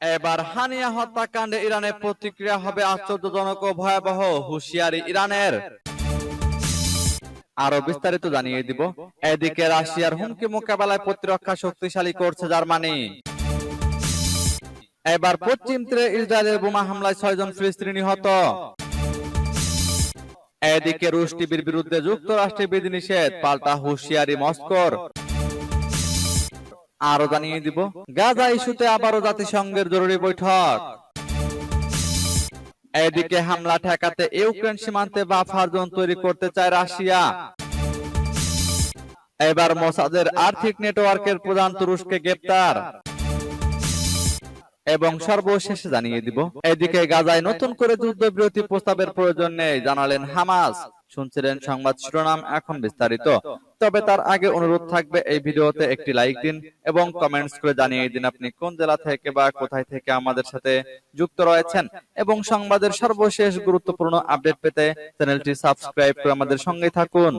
এবার হানিয়া হত্যাকাণ্ডে ইরানের প্রতিক্রিয়া হবে আশ্চর্যজনক ও ভয়াবহ হুঁশিয়ারি ইরানের। আরও বিস্তারিত জানিয়ে দিব। এদিকে রাশিয়ার হুমকি মোকাবেলায় প্রতিরক্ষা শক্তিশালী করছে জার্মানি। এবার পশ্চিম তীরে ইসরায়েলের বোমা হামলায় ছয়জন ফিলিস্তিনি নিহত। এদিকে রুশ টিভির বিরুদ্ধে যুক্তরাষ্ট্রে বিধিনিষেধ, পাল্টা হুঁশিয়ারি মস্কোর। আরও জানিয়ে দিব। গাজা ইস্যুতে আবারও জাতিসংঘের জরুরি বৈঠক। এদিকে হামলা ঠেকাতে ইউক্রেন সীমান্তে বাফার জোন তৈরি করতে চায় রাশিয়া। এবার মোসাদের আর্থিক নেটওয়ার্কের প্রধান তুরস্কে গ্রেপ্তার। এবং সর্বশেষে জানিয়ে দিব, এদিকে গাজায় নতুন করে যুদ্ধবিরতি প্রস্তাবের প্রয়োজন নেই, জানালেন হামাস। শুনছিলেন সংবাদ শিরোনাম এখন বিস্তারিত। তবে তার আগে অনুরোধ থাকবে এই ভিডিওতে একটি লাইক দিন এবং কমেন্টস করে জানিয়ে দিন আপনি কোন জেলা থেকে বা কোথায় থেকে আমাদের সাথে যুক্ত রয়েছেন এবং সংবাদের সর্বশেষ গুরুত্বপূর্ণ আপডেট পেতে চ্যানেলটি সাবস্ক্রাইব করে আমাদের সঙ্গে থাকুন।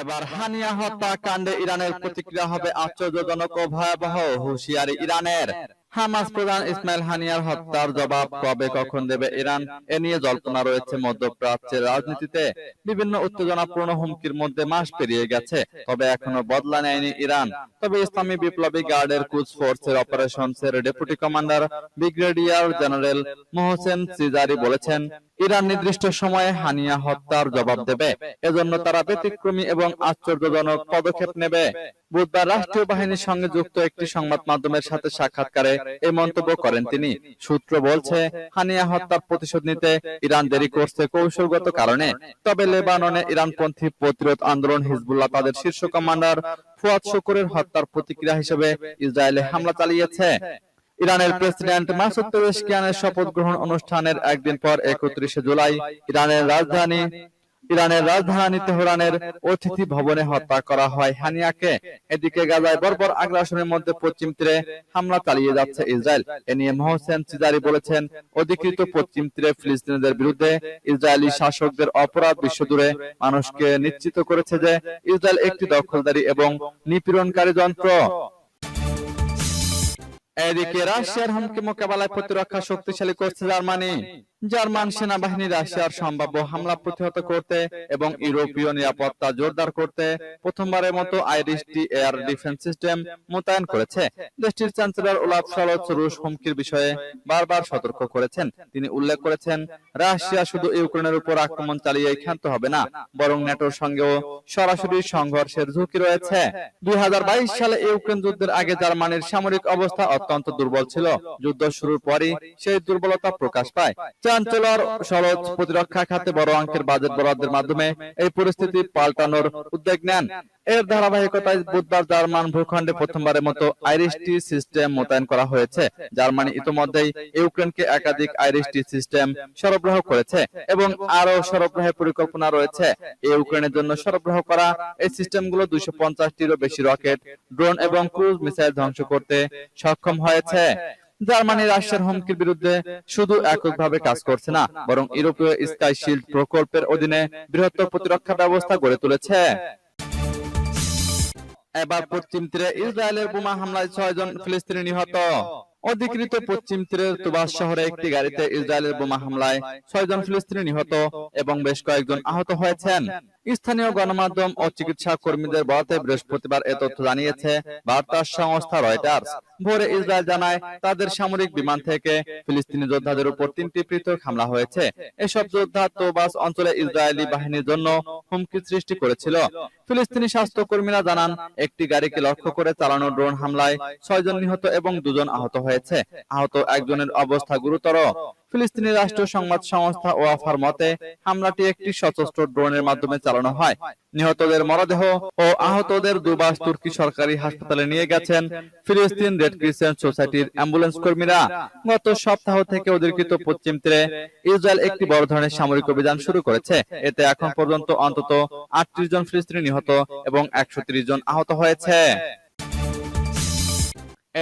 এবার হানিয়া হত্যা কাণ্ডে ইরানের প্রতিক্রিয়া হবে আশ্চর্যজনক ও ভয়াবহ হুঁশিয়ারি ইরানের। হামাস প্রধান ইসমাইল হানিয়ার হত্যার জবাব কবে কখন দেবে ইরান? এ নিয়ে জল্পনা রয়েছে মধ্যপ্রাচ্যের রাজনীতিতে। বিভিন্ন উত্তেজনাপূর্ণ হুমকির মধ্যে মাস পেরিয়ে গেছে। তবে এখনও বদলা নেয়নি ইরান। তবে ইসলামী বিপ্লবী গার্ডের কুচ ফোর্সের অপারেশনসের deputy commander brigadier general Mohsen Chizari বলেছেন ইরান নির্দিষ্ট সময়ে হানিয়া হত্যার জবাব দেবে। এজন্য তারা ব্যতিক্রমী এবং আশ্চর্যজনক পদক্ষেপ নেবে। বুধবার রাষ্ট্রীয় বাহিনীর সঙ্গে যুক্ত একটি সংবাদ মাধ্যমের সাথে সাক্ষাৎকারে এই মন্তব্য করেন তিনি। সূত্র বলছে হানিয়া হত্যার প্রতিশোধ নিতে ইরান দেরি করছে কৌশলগত কারণে। তবে লেবাননে ইরানপন্থী প্রতিরোধ আন্দোলন হিজবুল্লাহ তাদের শীর্ষ কমান্ডার ফুয়াদ শুকুরের হত্যার প্রতিক্রিয়া হিসেবে ইসরায়েলে হামলা চালিয়েছে। ইরানের প্রেসিডেন্ট মাসুদ পেজেশকিয়ানের শপথ গ্রহণ অনুষ্ঠানের একদিন পর একত্রিশে জুলাই ইরানের রাজধানী ইরানের রাজধানী তেহরানের অতিথি ভবনে হত্যা করা হয়। হানিয়াকে এদিকে গাজায় বর্বর আগ্রাসনের মধ্যে পশ্চিম তীরে হামলা চালিয়ে যাচ্ছে ইসরায়েল। এ নিয়ে মোহসেন সিজারি বলেছেন, অধিকৃত পশ্চিম তীরে ফিলিস্তিনিদের বিরুদ্ধে ইসরায়েলি শাসকদের অপরাধ বিশ্বজুড়ে মানুষকে নিশ্চিত করেছে যে ইসরায়েল একটি দখলদারি এবং নিপীড়নকারী যন্ত্র। এদিকে রাশিয়ার হুমকি মোকাবেলায় প্রতিরক্ষা শক্তিশালী করছে জার্মানি। জার্মান সেনাবাহিনী রাশিয়ার সম্ভাব্য হামলা প্রতিহত করতে এবং ইউরোপীয় নিরাপত্তা জোরদার করতে প্রথমবারের মতো IRIS T air defence system মোতায়েন করেছে। দেশটির চ্যান্সেলর ওলাফ শলচ রুশ হুমকির বিষয়ে বারবার সতর্ক করেছেন। তিনি উল্লেখ করেছেন রাশিয়া শুধু ইউক্রেনের উপর আক্রমণ চালিয়ে ক্ষান্ত হবে না বরং নেটোর সঙ্গেও সরাসরি সংঘর্ষের ঝুঁকি রয়েছে। দুই হাজার বাইশ সালে ইউক্রেন যুদ্ধের আগে জার্মানির সামরিক অবস্থা অত্যন্ত দুর্বল ছিল যুদ্ধ শুরুর পরই সেই দুর্বলতা প্রকাশ পায় চ্যান্সেলর সরোজ প্রতিরক্ষা খাতে বড় অঙ্কের বাজেট বরাদ্দের মাধ্যমে এই পরিস্থিতি পাল্টানোর উদ্যোগ নেন। এর ধারাবাহিকতায় বুধবার জার্মান ভূখণ্ডে প্রথমবারের মতো আইরিশ টি সিস্টেম মোতায়েন করা হয়েছে। জার্মানি ইতিমধ্যেই ইউক্রেনকে একাধিক আইরিশ টি সিস্টেম সরবরাহ করেছে এবং আরও সরবরাহের পরিকল্পনা রয়েছে। ইউক্রেনের জন্য সরবরাহ করা এই সিস্টেমগুলো দুইশো পঞ্চাশটিরও বেশি রকেট, ড্রোন এবং ক্রুজ মিসাইল ধ্বংস করতে সক্ষম হয়েছে। জার্মানি রাশিয়ার হুমকির বিরুদ্ধে শুধু এককভাবে কাজ করছে না বরং ইউরোপীয় স্কাই শিল্ড প্রকল্পের অধীনে বৃহত্তর প্রতিরক্ষা ব্যবস্থা গড়ে তুলেছে। এবার পশ্চিম তীরে ইসরায়েলের বোমা হামলায় ছয়জন ফিলিস্তিনি নিহত। অধিকৃত পশ্চিম তীরের তুবাস শহরে একটি গাড়িতে ইসরায়েলের বোমা হামলায় ছয়জন ফিলিস্তিনি নিহত এবং বেশ কয়েকজন আহত হয়েছেন। স্থানীয় গণমাধ্যম ও চিকিৎসা কর্মীদের বরাতে বৃহস্পতিবার এ তথ্য জানিয়েছে। বার্তা সংস্থা রয়টার্স। ভোরে ইসরায়েল জানায় তাদের সামরিক বিমান থেকে ফিলিস্তিনি যোদ্ধাদের উপর তিনটি পৃথক হামলা হয়েছে। এসব যোদ্ধা তোবাস অঞ্চলে ইসরায়েলি বাহিনীর জন্য হুমকি সৃষ্টি করেছিল। ফিলিস্তিনি স্বাস্থ্য কর্মীরা জানান একটি গাড়িকে লক্ষ্য করে চালানো ড্রোন হামলায় ছয়জন নিহত এবং দুজন আহত হয়েছে। আহত একজনের অবস্থা গুরুতর। ফিলিস্তিনি রাষ্ট্রীয় সংবাদ সংস্থা ওয়াফার মতে হামলাটি একটি সশস্ত্র ড্রোনের মাধ্যমে চালানো হয়। নিহতদের মরদেহ ও আহতদের দুবাস তুর্কি সরকারি হাসপাতালে নিয়ে গেছেন ফিলিস্তিন রেড ক্রিসেন্ট সোসাইটির অ্যাম্বুলেন্স কর্মীরা গত সপ্তাহ থেকে অধিকৃত পশ্চিম তীরে ইসরায়েল একটি বড় ধরনের সামরিক অভিযান শুরু করেছে। এতে এখন পর্যন্ত অন্তত আটত্রিশ জন ফিলিস্তিনি নিহত এবং একশো জন আহত হয়েছে।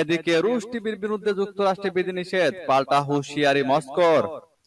এদিকে রুশ টিভির বিরুদ্ধে যুক্তরাষ্ট্রে বিধিনিষেধ, পাল্টা হুঁশিয়ারি মস্কোর।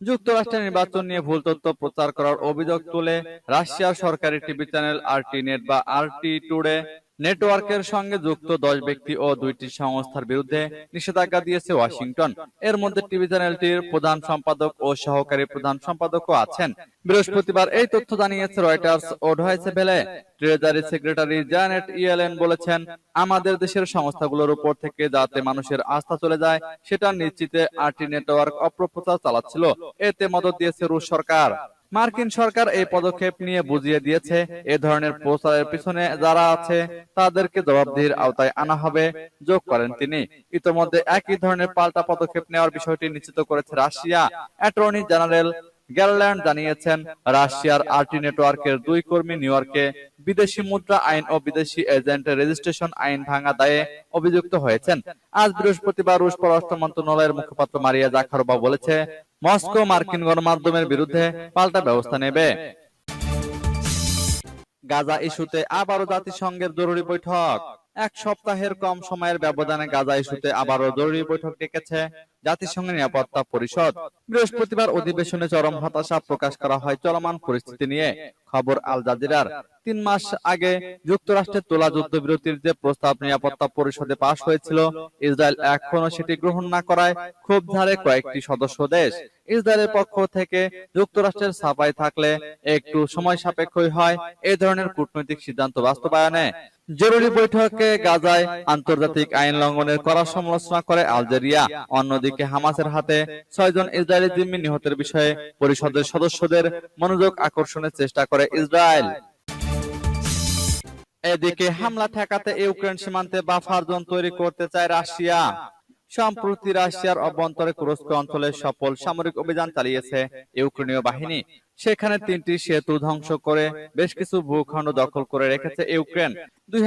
যুক্তরাষ্ট্রের নির্বাচন নিয়ে ভুল তথ্য প্রচার করার অভিযোগ তুলে রাশিয়ার সরকারি টিভি চ্যানেল আরটি নেট বা আরটি টুডে নেটওয়ার্কের সঙ্গে যুক্ত দশ ব্যক্তি ও দুইটি সংস্থার বিরুদ্ধে নিষেধাজ্ঞা দিয়েছে ওয়াশিংটন। এর মধ্যে টিভি চ্যানেলটির প্রধান সম্পাদক ও সহকারী প্রধান সম্পাদকও আছেন। বৃহস্পতিবার এই তথ্য জানিয়েছে রয়টার্স ও Deutsche Welle. Treasury secretary Janet Yellen বলেছেন আমাদের দেশের সংস্থাগুলোর উপর থেকে যাতে মানুষের আস্থা চলে যায় সেটা নিশ্চিতে আরটি নেটওয়ার্ক অপপ্রচার চালাচ্ছিল। এতে মদত দিয়েছে রুশ সরকার। মার্কিন সরকার এই পদক্ষেপ নিয়ে বুঝিয়ে দিয়েছে, এ ধরনের প্রচারের পিছনে যারা আছে, তাদেরকে জবাবদিহির আওতায় আনা হবে, যোগ করেন তিনি। ইতোমধ্যে একই ধরনের পাল্টা পদক্ষেপ নেওয়ার বিষয়টি নিশ্চিত করেছে রাশিয়া। অ্যাটর্নি জেনারেল গ্যারল্যান্ড জানিয়েছেন, রাশিয়ার আরটি নেটওয়ার্কের দুই কর্মী নিউ ইয়র্কে বিদেশি মুদ্রা আইন ও বিদেশি এজেন্ট রেজিস্ট্রেশন আইন ভাঙা দায়ে অভিযুক্ত হয়েছেন। আজ বৃহস্পতিবার রুশ পররাষ্ট্র মন্ত্রণালয়ের মুখপাত্র মারিয়া জাখারোভা বলেছে, মস্কো মার্কিন গণমাধ্যমের বিরুদ্ধে পাল্টা ব্যবস্থা নেবে। গাজা ইস্যুতে আবারও জাতিসংঘের জরুরি বৈঠক। এক সপ্তাহের কম সময়ের ব্যবধানে গাজা ইস্যুতে আবারও জরুরি বৈঠক ডেকেছে জাতিসংঘের নিরাপত্তা পরিষদ বৃহস্পতিবার অধিবেশনে চরম হতাশা প্রকাশ করা হয়। চলমান পরিস্থিতি নিয়ে খবর আল জাজিরার। তিন মাস আগে যুক্তরাষ্ট্রের তোলা যুদ্ধবিরতির যে প্রস্তাব নিরাপত্তা পরিষদে পাশ হয়েছিল, ইসরায়েল এখনও সেটি গ্রহণ না করায় ক্ষোভ ঝাড়ে কয়েকটি সদস্য দেশ। ইসরায়েলের পক্ষ থেকে যুক্তরাষ্ট্রের সাফাই থাকলে একটু সময় সাপেক্ষই হয় এই ধরনের কূটনৈতিক সিদ্ধান্ত বাস্তবায়নে। জরুরি বৈঠকে গাজায় আন্তর্জাতিক আইন লঙ্ঘনের কড়া সমালোচনা করে আলজেরিয়া। অন্যদিকে হামাসের হাতে ছয়জন ইসরায়েলি জিম্মি নিহতের বিষয়ে পরিষদের সদস্যদের মনোযোগ আকর্ষণের চেষ্টা করে ইসরায়েল। এদিকে হামলা ঠেকাতে ইউক্রেন সীমান্তে বাফার জোন তৈরি করতে চায় রাশিয়া। সম্প্রতি রাশিয়ার অভ্যন্তরে কুরস্ক অঞ্চলে সফল সামরিক অভিযান চালিয়েছে ইউক্রেনীয় বাহিনী। সেখানে তিনটি সেতু ধ্বংস করে বেশ কিছু ভূখণ্ড দখল করে রেখেছে ইউক্রেন। দুই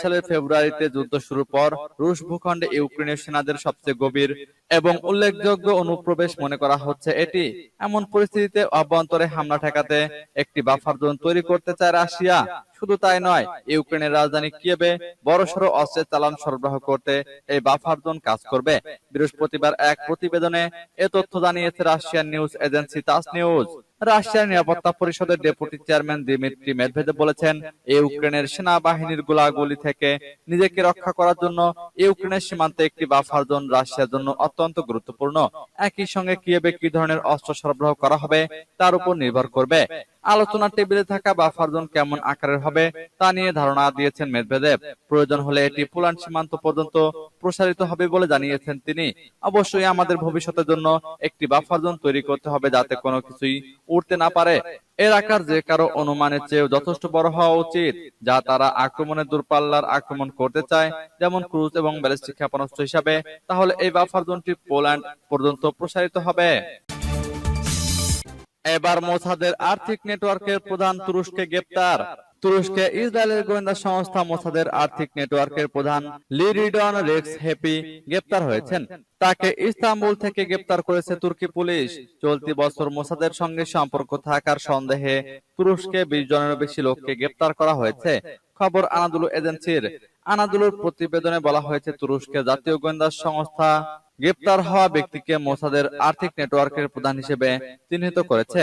সালের ফেব্রুয়ারিতে যুদ্ধ শুরুর পর রুশ ভূখণ্ডে ইউক্রেনীয় সেনাদের সবচেয়ে গভীর এবং উল্লেখযোগ্য অনুপ্রবেশ মনে করা হচ্ছে এটি। এমন পরিস্থিতিতে অভ্যন্তরে হামলা ঠেকাতে একটি বাফার জোন তৈরি করতে চায় রাশিয়া। শুধু তাই নয় ইউক্রেনের রাজধানী কিয়েবে বড়সড় অস্ত্রের চালান সরবরাহ করতে এই বাফার জোন কাজ করবে। বৃহস্পতিবার এক প্রতিবেদনে এ তথ্য জানিয়েছে Russian news agency TASS news. রাশিয়ার নিরাপত্তা পরিষদের ডেপুটি চেয়ারম্যান দিমিত্রি মেদভেদেব বলেছেন ইউক্রেনের সেনাবাহিনীর গোলাগুলি থেকে নিজেকে রক্ষা করার জন্য ইউক্রেনের সীমান্তে একটি বাফার জোন রাশিয়ার জন্য অত্যন্ত গুরুত্বপূর্ণ। একই সঙ্গে কিয়েবে কি ধরনের অস্ত্র সরবরাহ করা হবে, তার উপর নির্ভর করবে। আলোচনার টেবিলে থাকা বাফার জোন কেমন আকারের হবে, তা নিয়ে ধারণা দিয়েছেন মেদভেদেব প্রয়োজন হলে এটি পোল্যান্ড সীমান্ত পর্যন্ত প্রসারিত হবে বলে জানিয়েছেন তিনি। অবশ্যই আমাদের ভবিষ্যতের জন্য একটি বাফার জোন তৈরি করতে হবে যাতে কোনো কিছুই উঠতে না পারে। এর আকার যে কারও অনুমানের চেয়েও যথেষ্ট বড় হওয়া উচিত, যা তারা আক্রমণের দূরপাল্লার আক্রমণ করতে চায়, যেমন ক্রুজ এবং ব্যালিস্টিক ক্ষেপণাস্ত্র হিসাবে, তাহলে এই বাফার জোনটি পোল্যান্ড পর্যন্ত প্রসারিত হবে। এবার মোসাদের আর্থিক নেটওয়ার্কের প্রধান তুরস্কে গ্রেপ্তার। তুরস্কে, ইসরায়েলের গোয়েন্দা সংস্থা মোসাদের আর্থিক নেটওয়ার্কের প্রধান লিরিডন রেক্স হেপি গ্রেপ্তার হয়েছেন। তাকে ইস্তাম্বুল থেকে গ্রেপ্তার করেছে তুর্কি পুলিশ। চলতি বছর মোসাদের সঙ্গে সম্পর্ক থাকার সন্দেহে তুরস্কে বিশ জনেরও বেশি লোককে গ্রেপ্তার করা হয়েছে। খবর আনাদুলু এজেন্সির। আনাদুলুর প্রতিবেদনে বলা হয়েছে, তুরস্কের জাতীয় গোয়েন্দা সংস্থা গ্রেপ্তার হওয়া ব্যক্তিকে মোসাদের আর্থিক নেটওয়ার্কের প্রধান হিসেবে চিহ্নিত করেছে।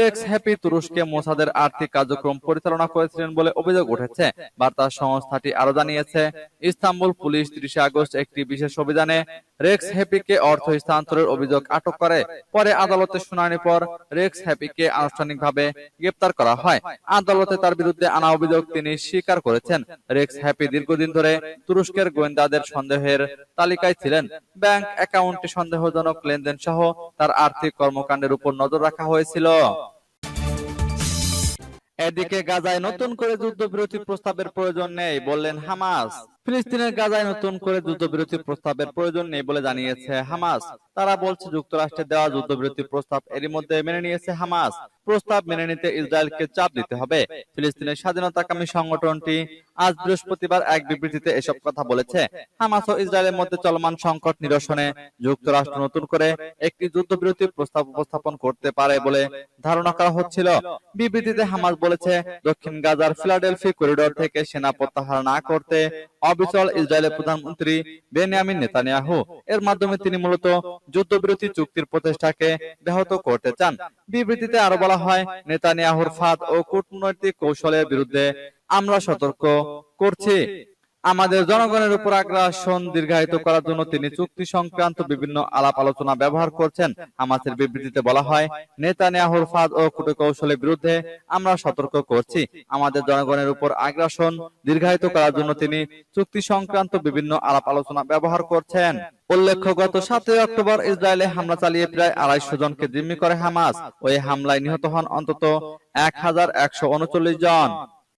রেক্স হ্যাপি তুরস্কে মোসাদের আর্থিক কার্যক্রম পরিচালনা করেছিলেন বলে অভিযোগ উঠেছে। বার্তা সংস্থাটি আরও জানিয়েছে ইস্তাম্বুল পুলিশ ত্রিশে আগস্ট একটি বিশেষ অভিযানে রেক্স হ্যাপিকে অর্থ স্থানান্তরের অভিযোগ আটক করে। পরে আদালতে শুনানির পর রেক্স হ্যাপিকে আনুষ্ঠানিকভাবে গ্রেপ্তার করা হয়। আদালতে তার বিরুদ্ধে আনা অভিযোগ তিনি স্বীকার করেছেন। রেক্স হ্যাপি দীর্ঘদিন ধরে তুরস্কের গোয়েন্দাদের সন্দেহের তালিকায় ছিলেন ব্যাংক অ্যাকাউন্টে সন্দেহজনক লেনদেন সহ তার আর্থিক কর্মকাণ্ডের উপর নজর রাখা হয়েছিল। এদিকে গাজায় নতুন করে যুদ্ধবিরতি প্রস্তাবের প্রয়োজন নেই, বললেন হামাস। ফিলিস্তিনের গাজায় নতুন করে যুদ্ধবিরতি প্রস্তাবের প্রয়োজন নেই বলে জানিয়েছে হামাস। তারা বলছে যুক্তরাষ্ট্রের দেওয়া যুদ্ধবিরতি প্রস্তাব এরই মধ্যে মেনে নিয়েছে হামাস। প্রস্তাব মেনে নিতে ইসরায়েলকে চাপ দিতে হবে। ফিলিস্তিনের স্বাধীনতাকামী সংগঠনটি আজ বৃহস্পতিবার এক বিবৃতিতে এসব কথা বলেছে। হামাস ও ইসরায়েলের মধ্যে চলমান সংকট নিরসনে যুক্তরাষ্ট্র নতুন করে একটি যুদ্ধবিরতি প্রস্তাব উপস্থাপন করতে পারে বলে ধারণা করা হচ্ছিল। বিবৃতিতে হামাস বলেছে দক্ষিণ গাজার ফিলাডেলফি করিডোর থেকে সেনা প্রত্যাহার না করতে অবিচল ইসরায়েলের প্রধানমন্ত্রী বেনিয়ামিন নেতানিয়াহু। এর মাধ্যমে তিনি মূলত যুদ্ধবিরতি চুক্তির প্রচেষ্টাকে ব্যাহত করতে চান। বিবৃতিতে আরও বলা হয়, নেতানিয়াহুর ফাঁদ ও কূটনৈতিক কৌশলের বিরুদ্ধে আমরা সতর্ক করছি। আমাদের জনগণের উপর আগ্রাসন দীর্ঘায়িত করার জন্য তিনি চুক্তি সংক্রান্ত বিভিন্ন আলাপ আলোচনা ব্যবহার করছেন। হামাসের বিবৃতিতে বলা হয়, নেতানিয়াহুর ফাঁদ ও কৌশলের বিরুদ্ধে আমরা সতর্ক করছি। আমাদের জনগণের উপর আগ্রাসন দীর্ঘায়িত করার জন্য তিনি চুক্তি সংক্রান্ত বিভিন্ন আলাপ আলোচনা ব্যবহার করছেন। উল্লেখ্য, গত সাতই অক্টোবর ইসরায়েলে হামলা চালিয়ে প্রায় আড়াইশো জনকে জিম্মি করে হামাস। ওই হামলায় নিহত হন অন্তত এক হাজার একশো উনচল্লিশ জন।